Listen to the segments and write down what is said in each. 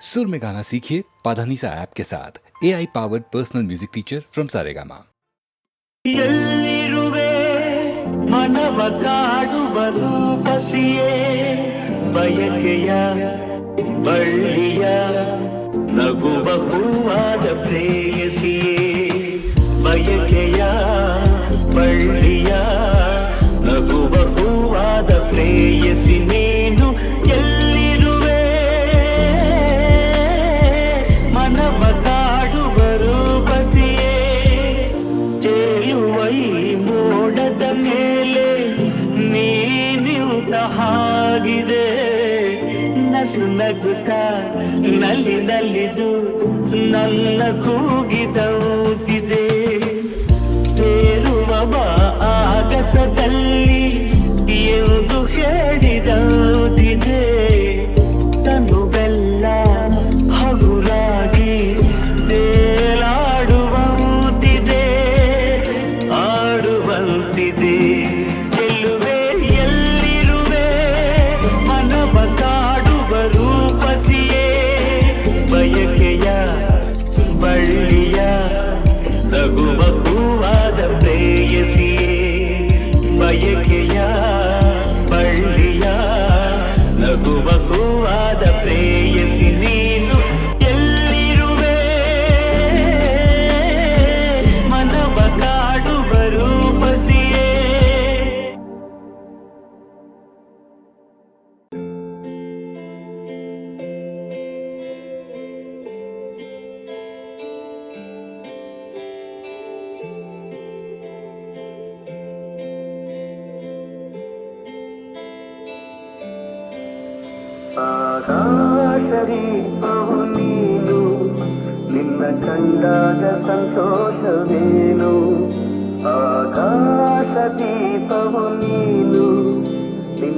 सुर में गाना सीखिए पाधानीसा ऐप के साथ A I powered personal music teacher from Saregama ಎಲ್ಲಿರುವೆ ಮನವ ಕಾಡುವರು ಬಸಿಯೇ ಬಯಕೆಯ ಬಳ್ಳಿಯ ನಗುವ ಹೂವಾದ ಪ್ರೇಯಸಿಯೇ ಬಯಕೆಯ ಬಳ್ಳಿಯ ನಗುವ ಹೂವಾದ ಪ್ರೇಯಸಿ ನಗುತ್ತ ನಲ್ಲಿ ನಲ್ಲಿದು ನನ್ನ ಕೂಗಿದೌತಿದೆ ಸೇರುವ ಆಗಸದಲ್ಲಿ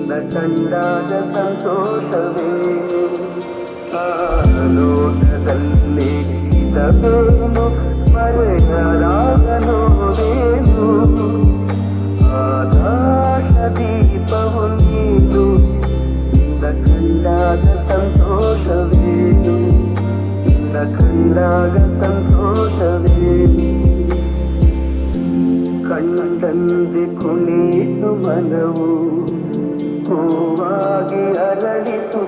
ನಿನ್ನ ಕಂಡಾಗ ಸಂತೋಷವೇನು ಆ ಲೋಕದಲ್ಲಿ ಇದವೇನು ಮರೆಯಲಾಗನೋವೇನು ಆಕಾಶದೀಪವು ನೀನು ನಿನ್ನ ಕಂಡಾಗ ಸಂತೋಷವೇನು ನಿನ್ನ ಕಂಡಾಗ ಸಂತೋಷವೇನು ಕಂಡಂದೆ ಕುಣಿತು ಮನವು ಹೂವಾಗಿ ಅರಳಿತು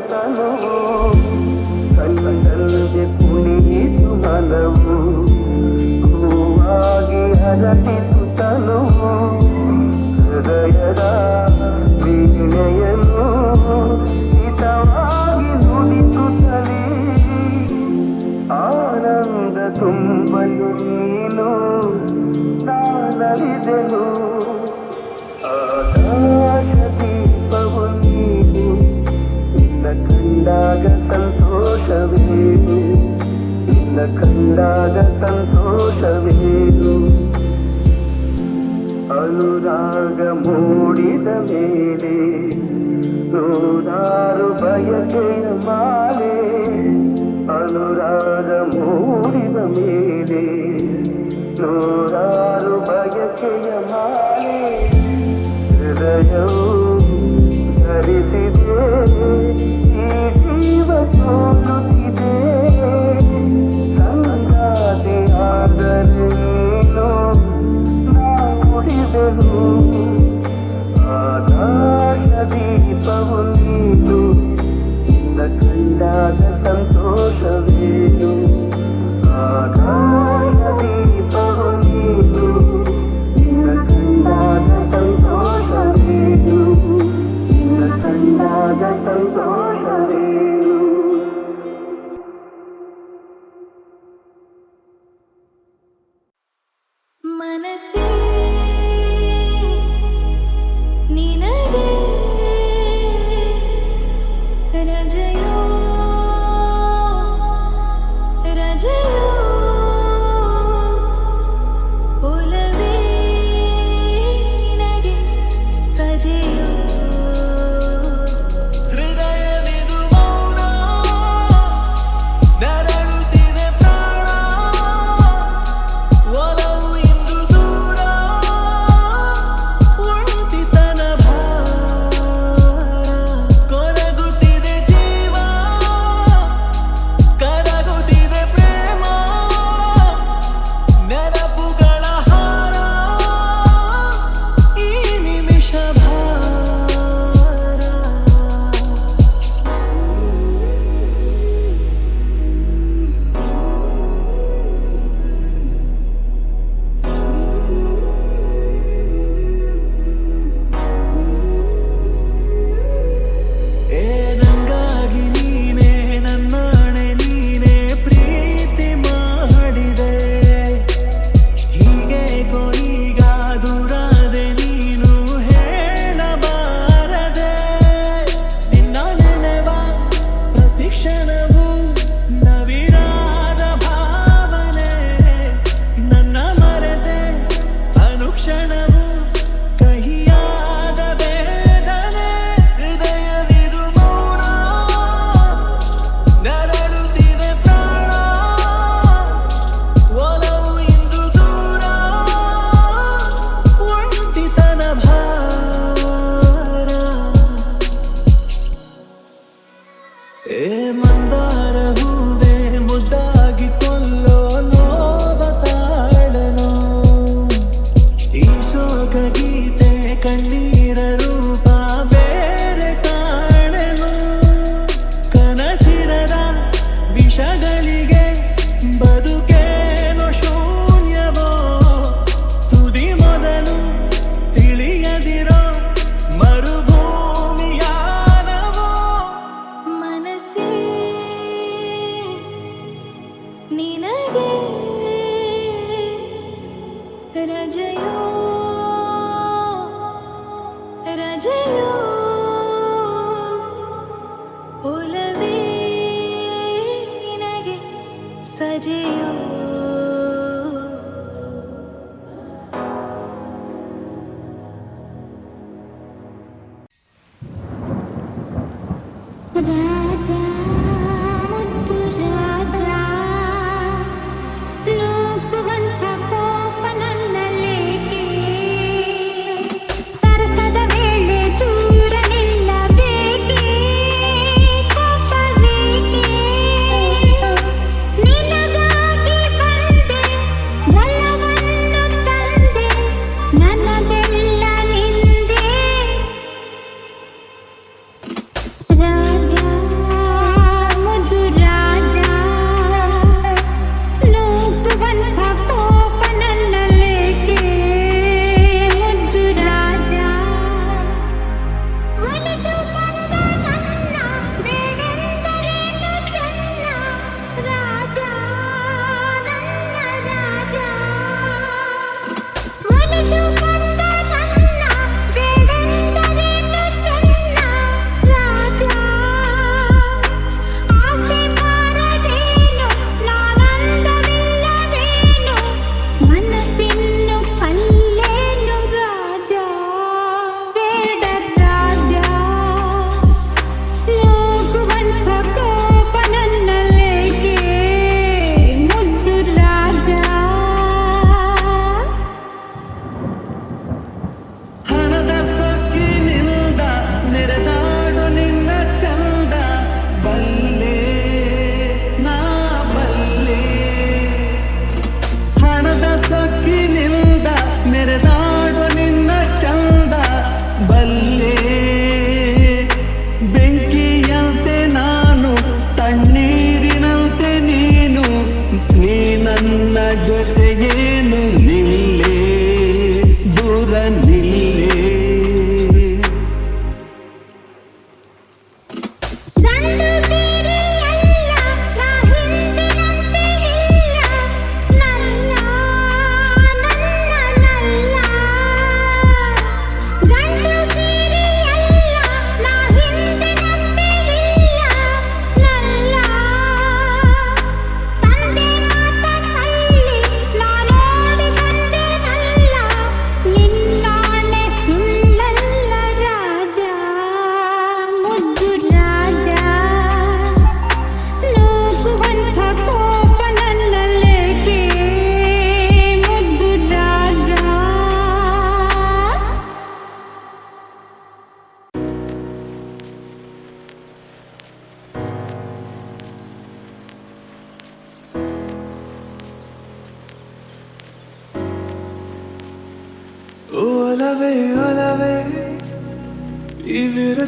കണ്ടാക സന്തോഷമേനു അനുരാഗ മൂടിത മേലെ നൂറാറു ഭയജയ മാലേ അനുരാഗ മൂടിത മേലെ നൂറാറു ഭയജയ മാലേ ഹൃദയവും ധരിസിതേ ഈ ജീവ ചോദ്യം Yeah.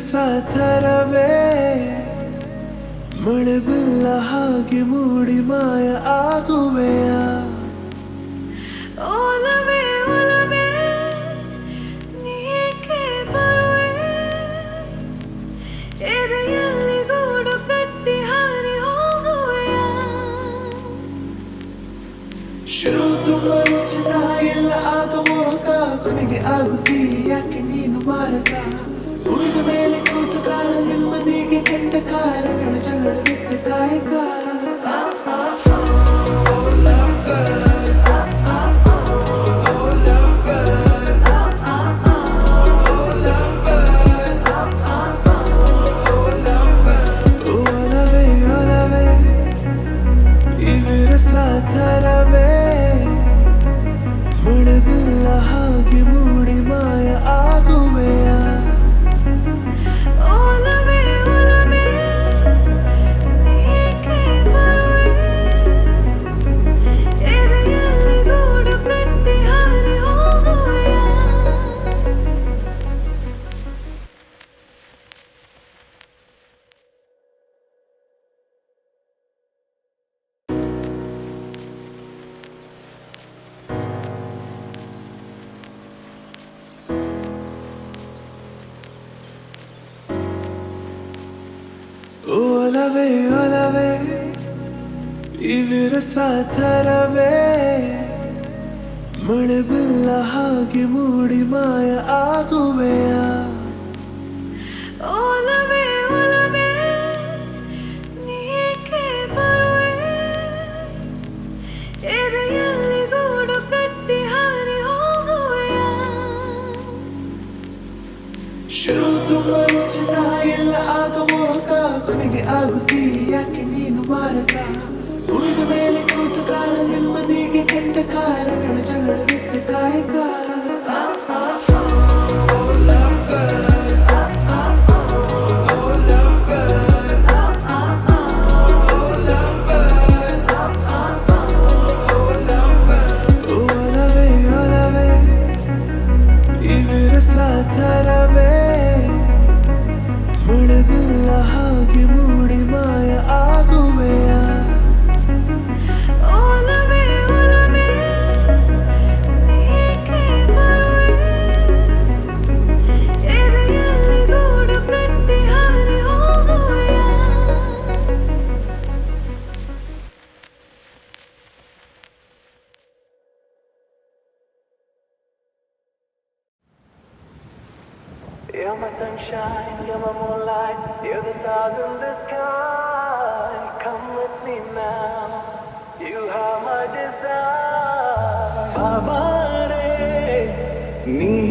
ವಿರಸ ಥರವೇ ಮಳೆ ಬಿಲ್ಲ ಹಾಗೆ ಮೂಡಿ ಮಾಯ ಒಲವೇ ಒಲವೇ ಇವಿರಸ ತರವೇ ಮಳೆ ಬಿಲ್ಲ ಹಾಗೆ ಮೂಡಿ ಮಾಯ ಆಗುವೆಯಾ? You're my sunshine, you're my moonlight, you're the stars in the sky. Come with me now, you are my desire. Baba, eh, me.